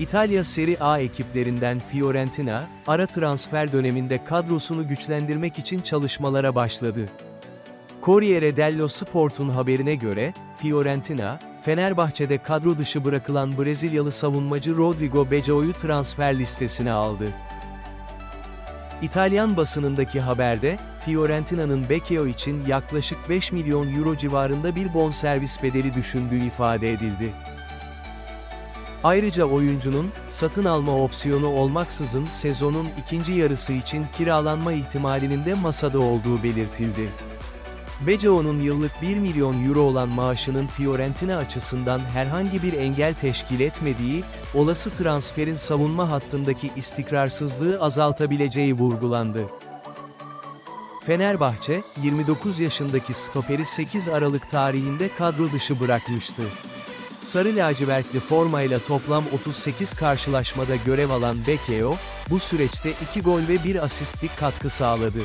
İtalya Serie A ekiplerinden Fiorentina, ara transfer döneminde kadrosunu güçlendirmek için çalışmalara başladı. Corriere dello Sport'un haberine göre, Fiorentina, Fenerbahçe'de kadro dışı bırakılan Brezilyalı savunmacı Rodrigo Becao'yu transfer listesine aldı. İtalyan basınındaki haberde, Fiorentina'nın Becchio için yaklaşık 5 milyon euro civarında bir bonservis bedeli düşündüğü ifade edildi. Ayrıca oyuncunun, satın alma opsiyonu olmaksızın sezonun ikinci yarısı için kiralanma ihtimalinin de masada olduğu belirtildi. Becao'nun yıllık 1 milyon euro olan maaşının Fiorentina açısından herhangi bir engel teşkil etmediği, olası transferin savunma hattındaki istikrarsızlığı azaltabileceği vurgulandı. Fenerbahçe, 29 yaşındaki stoperi 8 Aralık tarihinde kadro dışı bırakmıştı. Sarı lacivertli formayla toplam 38 karşılaşmada görev alan Bekeo, bu süreçte 2 gol ve 1 asistlik katkı sağladı.